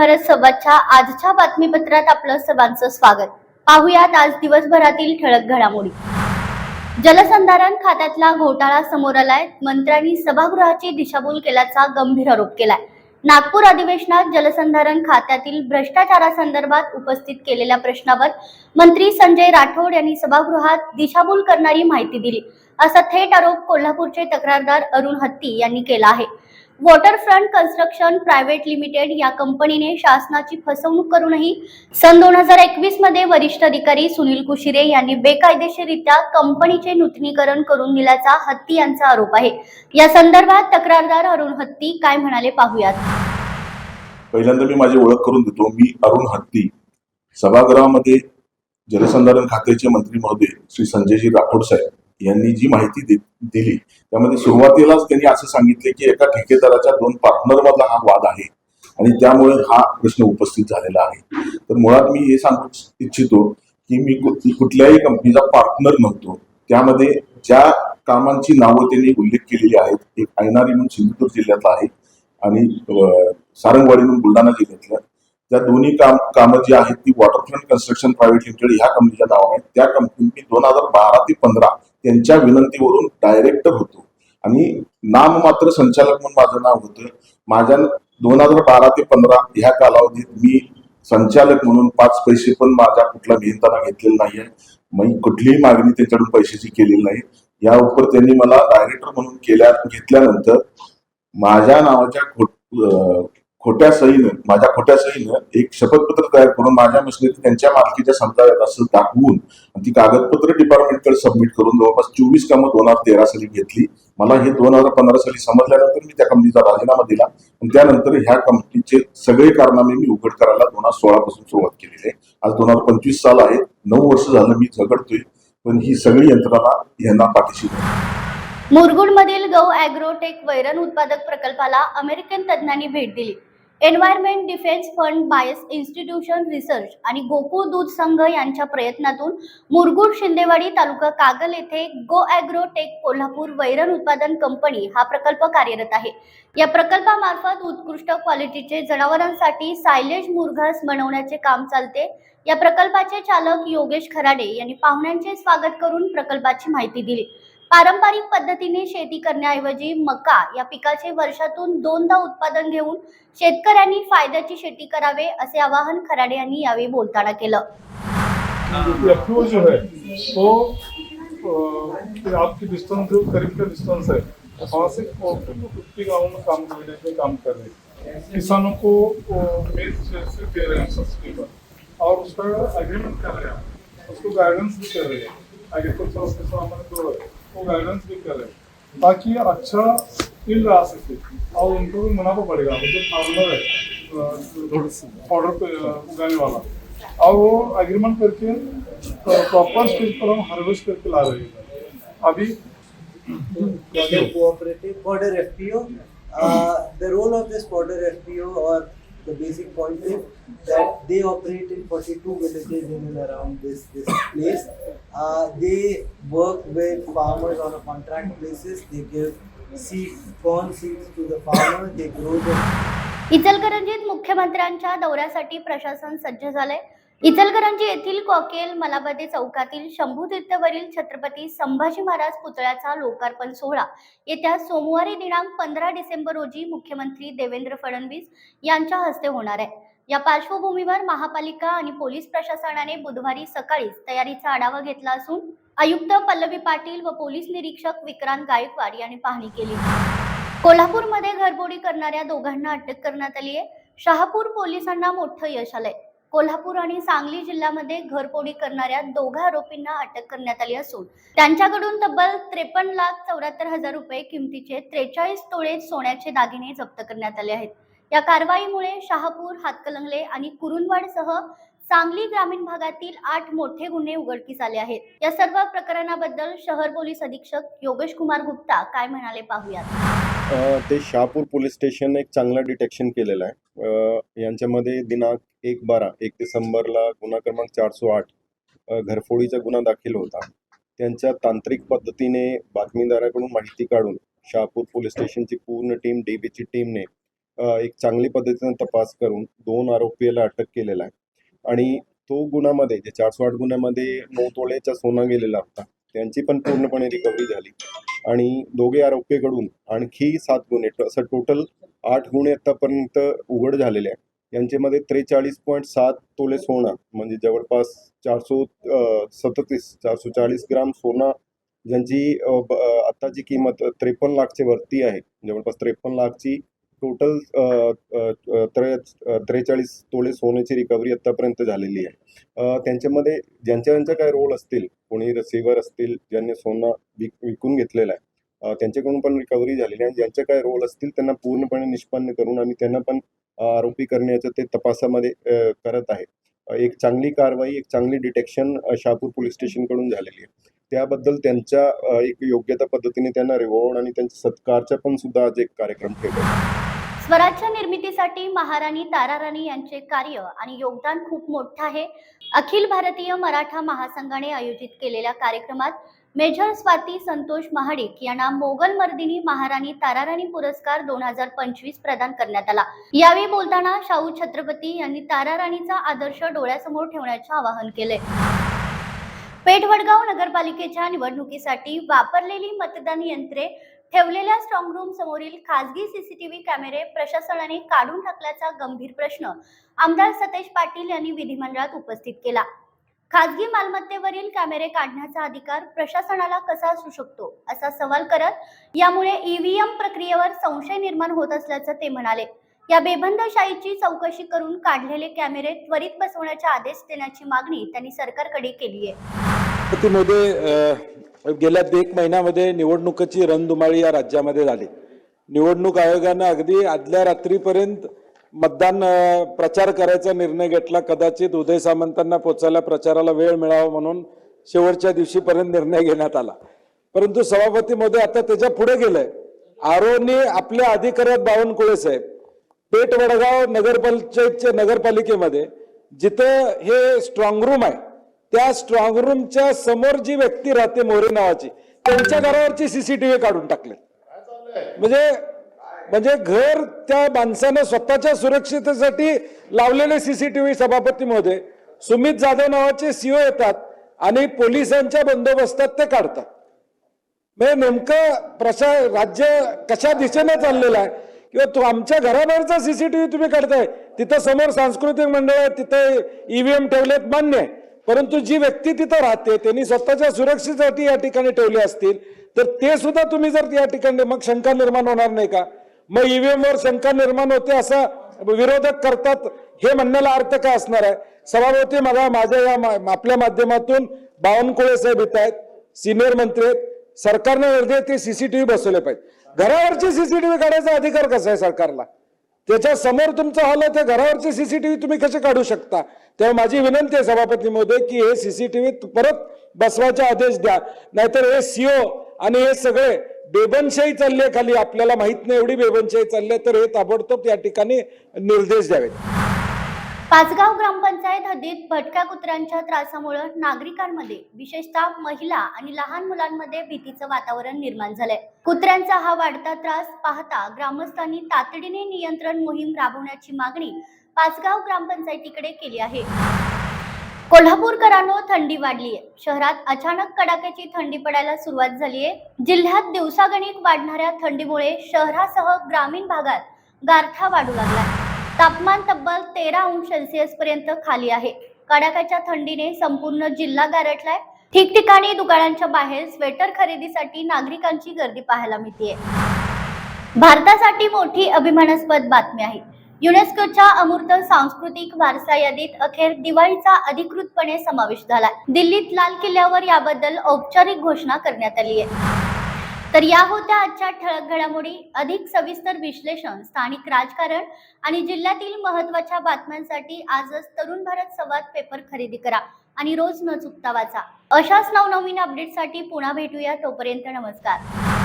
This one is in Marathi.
भारत संवादच्या आजच्या बातमीपत्रात आपलं सर्वांचं स्वागत. पाहुयात आज दिवसभरातील ठळक घडामोडी. जलसंधारण खात्यातला घोटाळा समोर आलाय. मंत्र्यांनी सभागृहाची दिशाभूल केल्याचा गंभीर आरोप केलाय. नागपूर अधिवेशनात जलसंधारण खात्यातील भ्रष्टाचारासंदर्भात उपस्थित केलेल्या प्रश्नावर मंत्री संजय राठोड यांनी सभागृहात दिशाभूल करणारी माहिती दिली. असा थेट आरोप कोल्हापूरचे तक्रारदार अरुण हत्ती यांनी केला आहे. वॉटरफ्रंट कन्स्ट्रक्शन प्रायव्हेट लिमिटेड या कंपनीने शासनाची फसवणूक करूनही सन दोन हजार एकवीसमध्ये वरिष्ठ अधिकारी सुनील कुशिरे यांनी बेकायदेशीररित्या कंपनीचे नूतनीकरण करून दिल्याचा हत्ती यांचा आरोप आहे. या संदर्भात तक्रारदार अरुण हत्ती काय म्हणाले पाहूयात. पहिल्यांदा मी माझी ओळख करून देतो. मी अरुण हत्ती सभागृहामध्ये जलसंधारण खात्याचे मंत्री महोदय श्री संजयजी राठोड साहेब. यांनी जी माहिती दिली त्यामध्ये सुरुवातीलाच त्यांनी असं सांगितले की एका ठेकेदाराच्या दोन पार्टनर मधला हा वाद आहे आणि त्यामुळे हा प्रश्न उपस्थित झालेला आहे. तर मुळात मी हे सांगू इच्छितो की मी कुठल्याही कंपनीचा पार्टनर नव्हतो. त्यामध्ये ज्या कामांची नावं त्यांनी उल्लेख केलेली आहेत एक ऐनारी म्हणून सिंधुदुर्ग जिल्ह्यातला आहे आणि सारंगवाडी म्हणून बुलढाणा जिल्ह्यातल्या त्या दोन्ही काम कामं जी आहेत ती वॉटरफ्रंट कन्स्ट्रक्शन प्रायव्हेट लिमिटेड ह्या कंपनीच्या नावाने आहेत. त्या कंपनी मी दोन हजार बारा ते पंधरा त्यांच्या विनंतीवरून डायरेक्टर होतो. आणि नाममात्र संचालक म्हणून माझं नाव होतं. माझ्या दोन हजार बारा ते पंधरा ह्या कालावधीत मी संचालक म्हणून पाच पैसे पण माझ्या कुठला मेहनताना घेतलेला नाहीये मी कुठलीही मागणी त्यांच्याकडून पैशाची केलेली नाही. या उपर त्यांनी मला डायरेक्टर म्हणून केल्या घेतल्यानंतर माझ्या नावाच्या खोट खोट्या सहीनं माझ्या खोट्या सहीनं एक शपथपत्र तयार करून माझ्या मशिनरी त्यांच्या मालकीच्या समजाव्यात असं दाखवून ती कागदपत्र डिपार्टमेंटकडे सबमिट करून जवळपास चोवीस कामं दोन हजार तेरा साली घेतली. मला हे दोन हजार पंधरा साली समजल्यानंतर मी त्या कंपनीचा राजीनामा दिला. आणि त्यानंतर ह्या कंपनीचे सगळे कारनामे मी उघड करायला दोन हजार सोळा पासून सुरुवात केलेली आहे. आज दोन हजार पंचवीस साल आहे. नऊ वर्ष झालं मी झगडतोय पण ही सगळी यंत्रणा यांना पाठीशी नाही. मुरगुडमधील गौ अॅग्रोटेक वैरण उत्पादक प्रकल्पाला अमेरिकन तज्ज्ञांनी भेट दिली. एन्व्हायरमेंट डिफेन्स फंड बायस इन्स्टिट्यूशन रिसर्च आणि गोकुळ दूध संघ यांच्या प्रयत्नातून मुरगुड शिंदेवाडी तालुका कागल येथे गो ॲग्रोटेक कोल्हापूर वैरण उत्पादन कंपनी हा प्रकल्प कार्यरत आहे. या प्रकल्पामार्फत उत्कृष्ट क्वालिटीचे जनावरांसाठी सायलेज मुरघास बनवण्याचे काम चालते. या प्रकल्पाचे चालक योगेश खराडे यांनी पाहुण्यांचे स्वागत करून प्रकल्पाची माहिती दिली. पारंपरिक पद्धतीने शेती करण्याऐवजी मका या पिकाचे वर्षातून दोनदा उत्पादन घेऊन शेतकऱ्यांनी फायद्याची शेती करावे असे आवाहन खराडे यांनी यावेळी बोलताना केलं. एफ जो है वो आपकी डिस्टेंस जो करीब का डिस्टेंस है वहाँ से फिफ्टी गाँव में काम करने पे काम कर रहे हैं। किसानों को से दे रहे हैं सब्सिडी पर। और उसका एग्रीमेंट कर रहे हैं। उसको गाइडेंस भी कर रहे हैं। एग्रीकल्चर ऑफिसर हमारे जो है। वो गाइडेंस भी कर रहे ताकि अच्छा फील आ सके और उनको भी मुनाफा पड़ेगा जो फार्मर है ऑर्डर पे उगाने वाला और वो एग्रीमेंट करके प्रॉपर स्टेज पर हम हार्वेस्ट करके ला रहे हैं. अभी cooperative border FPO the role of this border FPO और the basic point is that they operate in 42 villages in and around this, this place. Uh, they work with farmers on a contract basis. They give seed, corn seeds to the farmer. They grow them. इचलकरंजीत मुख्यमंत्र्यांच्या दौऱ्यासाठी प्रशासन सज्ज झालंय इचलकरंजी येथील कॉकेल मलाबदे चौकातील शंभू तीर्थवरील छत्रपती संभाजी महाराज पुतळ्याचा लोकार्पण सोहळा. येत्या सोमवारी दिनांक पंधरा डिसेंबर रोजी मुख्यमंत्री देवेंद्र फडणवीस यांच्या हस्ते होणार आहे. या पार्श्वभूमीवर महापालिका आणि पोलीस प्रशासनाने बुधवारी सकाळीच तयारीचा आढावा घेतला असून आयुक्त पल्लवी पाटील व पोलीस निरीक्षक विक्रांत गायकवाड यांनी पाहणी केली. कोल्हापूरमध्ये घरबोडी करणाऱ्या दोघांना अटक करण्यात आली आहे शहापूर पोलिसांना मोठं यश आलंय. कोल्हापूर आणि सांगली जिल्ह्यामध्ये घरफोडी करणाऱ्या दोघा आरोपींना अटक करण्यात आली असून त्यांच्याकडून तब्बल त्रेपन्न लाख चौऱ्याहत्तर हजार रुपये किमतीचे त्रेचाळीस तोळे सोन्याचे दागिने जप्त करण्यात आले आहेत. या कारवाईमुळे शहापूर हातकलंगले आणि कुरुंदवाडसह सांगली ग्रामीण भागातील आठ मोठे गुन्हे उघडकीस आले आहेत. या सर्व प्रकरणाबद्दल शहर पोलीस अधीक्षक योगेश कुमार गुप्ता काय म्हणाले पाहूयात. ते शहापूर पोलीस स्टेशन एक चांगलं डिटेक्शन केलेलं आहे. यांच्यामध्ये दिनांक एक बारा एक डिसेंबरला गुन्हा क्रमांक चारशे आठ घरफोडीचा गुन्हा दाखल होता. त्यांच्या तांत्रिक पद्धतीने बातमीदाराकडून माहिती काढून शहापूर पोलीस स्टेशनची पूर्ण टीम डी बीची टीमने एक चांगली पद्धतीने तपास करून दोन आरोपीला अटक केलेला आहे. आणि तो गुन्ह्यामध्ये जे चारशे आठ गुन्ह्यामध्ये नऊ तोळ्याचा सोना गेलेला होता त्यांची पण पूर्णपणे रिकव्हरी झाली. आणि दोघे आरोपीकडून आणखी सात गुन्हे असं टोटल आठ गुन्हे आतापर्यंत उघड झालेले आहे यांच्यामध्ये त्रेचाळीस पॉईंट सात तोले सोनं म्हणजे जवळपास चारशे सदतीस चारशे चाळीस ग्राम सोनं ज्यांची ब- आत्ताची किंमत त्रेपन्न लाखच्या वरती आहे. जवळपास त्रेपन्न लाखची टोटल त्रे त्रेचाळीस तोळे सोन्याची रिकव्हरी आत्तापर्यंत झालेली आहे. त्यांच्यामध्ये ज्यांच्या ज्यांच्या काय रोल असतील कोणी रिसिव्हर असतील ज्यांनी सोनं विक विकून घेतलेलं आहे त्यांच्याकडून पण रिकव्हरी झालेली आहे. आणि ज्यांचे काय रोल असतील त्यांना पूर्णपणे निष्पन्न करून आणि त्यांना पण आरोपी करण्याच्या ते तपासामध्ये करत आहे. एक चांगली कारवाई एक चांगली डिटेक्शन शहापूर पोलीस स्टेशनकडून झालेली आहे. त्याबद्दल त्यांच्या एक योग्यता पद्धतीने त्यांना रिवॉर्ड आणि त्यांच्या सत्कारचा पण सुद्धा आज एक कार्यक्रम ठेवला स्वराज्य निर्मितीसाठी महाराणी ताराराणी यांचे कार्य आणि योगदान खूप मोठं आहे. अखिल भारतीय मराठा महासंघाने आयोजित केलेल्या कार्यक्रमात मेजर स्वाती संतोष महाडिक यांना मोगल मर्दिनी महाराणी ताराराणी पुरस्कार दोन हजार पंचवीस प्रदान करण्यात आला. यावेळी बोलताना शाहू छत्रपती यांनी ताराराणीचा आदर्श डोळ्यासमोर ठेवण्याचे आवाहन केले पेठवडगाव नगरपालिकेच्या निवडणुकीसाठी वापरलेली मतदान यंत्रे ठेवलेल्या स्ट्रॉंग रूम समोरील खासगी सीसीटीव्ही कॅमेरे प्रशासनाने काढून टाकल्याचा गंभीर प्रश्न आमदार सतेज पाटील यांनी विधिमंडळात उपस्थित केला. खासगी मालमत्तेवरील कॅमेरे काढण्याचा अधिकार प्रशासनाला कसा असू शकतो? असा सवाल करत यामुळे ईव्हीएम प्रक्रियेवर संशय निर्माण होत असल्याचं ते म्हणाले. या बेबंदशाहीची चौकशी करून काढलेले कॅमेरे त्वरित बसवण्याचे आदेश देण्याची मागणी त्यांनी सरकारकडे केली आहे मध्ये गेल्या एक महिन्यामध्ये निवडणुकीची रणधुमाळी या राज्यामध्ये झाली. निवडणूक आयोगानं अगदी आदल्या रात्रीपर्यंत मतदान प्रचार करायचा निर्णय घेतला. कदाचित उदय सामंतांना पोचायला प्रचाराला वेळ मिळावा म्हणून शेवटच्या दिवशीपर्यंत निर्णय घेण्यात आला. परंतु सभापती मोदी आता त्याच्या पुढे गेलंय. आरोने आपल्या अधिकाऱ्यात बावनकुळे साहेब. पेठ वडगाव नगरपंचायतच्या नगरपालिकेमध्ये जिथं हे स्ट्रॉंग रूम आहे त्या स्ट्रॉंग रूमच्या समोर जी व्यक्ती राहते मोरे नावाची त्यांच्या घरावरची सीसीटीव्ही काढून टाकले. म्हणजे म्हणजे घर त्या माणसानं स्वतःच्या सुरक्षितेसाठी लावलेले सीसीटीव्ही सभापतीमध्ये सुमित जाधव नावाचे सीओ येतात आणि पोलिसांच्या बंदोबस्तात ते काढतात. म्हणजे नेमकं प्रशा राज्य कशा दिशेने चाललेलं आहे? किंवा तो आमच्या घराबाहेरचा सीसीटीव्ही तुम्ही काढताय तिथं समोर सांस्कृतिक मंडळ आहे तिथं ईव्हीएम ठेवलेत मान्य आहे. परंतु जी व्यक्ती तिथं राहते त्यांनी स्वतःच्या सुरक्षेसाठी या ठिकाणी ठेवले असतील तर ते सुद्धा तुम्ही जर या ठिकाणी मग शंका निर्माण होणार नाही का? मग ईव्हीएम वर शंका निर्माण होते असा विरोधक करतात हे म्हणण्याला अर्थ काय असणार आहे? सभापती मला माझ्या या आपल्या माध्यमातून बावनकुळे साहेब येत आहेत सिनियर मंत्री आहेत सरकारने निर्देश ते सीसीटीव्ही बसवले पाहिजे घरावरचे सीसीटीव्ही काढायचा अधिकार कसा आहे सरकारला? त्याच्यासमोर तुमचं हॉल आहे त्या घरावरचे सीसीटीव्ही तुम्ही कसे काढू शकता? तेव्हा माझी विनंती आहे सभापती महोदय की हे सीसीटीव्ही परत बसवायचे आदेश द्या. नाहीतर हे सीओ आणि हे सगळे बेबनशाही चालली आहे खाली. आपल्याला माहीत नाही एवढी बेबनशाही चालली आहे तर हे ताबडतोब या ठिकाणी निर्देश द्यावेत. पाचगाव ग्रामपंचायत हद्दीत भटक्या कुत्र्यांच्या त्रासामुळे नागरिकांमध्ये विशेषतः महिला आणि लहान मुलांमध्ये भीतीचं वातावरण निर्माण झालंय. कुत्र्यांचा हा वाढता त्रास पाहता ग्रामस्थांनी तातडीने नियंत्रण मोहीम राबवण्याची मागणी पाचगाव ग्रामपंचायतीकडे केली आहे. कोल्हापूरकरांनो थंडी वाढली आहे शहरात अचानक कडाक्याची थंडी पडायला सुरुवात झाली आहे जिल्ह्यात दिवसागणिक वाढणाऱ्या थंडीमुळे शहरासह ग्रामीण भागात गारठा वाढू लागला तापमान तब्बल तेरा अंश सेल्सिअस पर्यंत खाली आहे. कडाक्याच्या थंडीने संपूर्ण जिल्हा गारठलाय. ठिकठिकाणी दुकानांच्या बाहेर स्वेटर खरेदीसाठी नागरिकांची गर्दी पाहायला मिळते भारतासाठी मोठी अभिमानास्पद बातमी आहे. युनेस्कोच्या अमूर्त सांस्कृतिक वारसा यादीत अखेर दिवाळीचा अधिकृतपणे समावेश झाला दिल्लीत लाल किल्ल्यावर याबद्दल औपचारिक घोषणा करण्यात आली आहे तर या होत्या आजच्या ठळक घडामोडी. अधिक सविस्तर विश्लेषण स्थानिक राजकारण आणि जिल्ह्यातील महत्त्वाच्या बातम्यांसाठी आजच तरुण भारत संवाद पेपर खरेदी करा आणि रोज न चुकता वाचा. अशाच नवनवीन अपडेटसाठी पुन्हा भेटूया तोपर्यंत नमस्कार.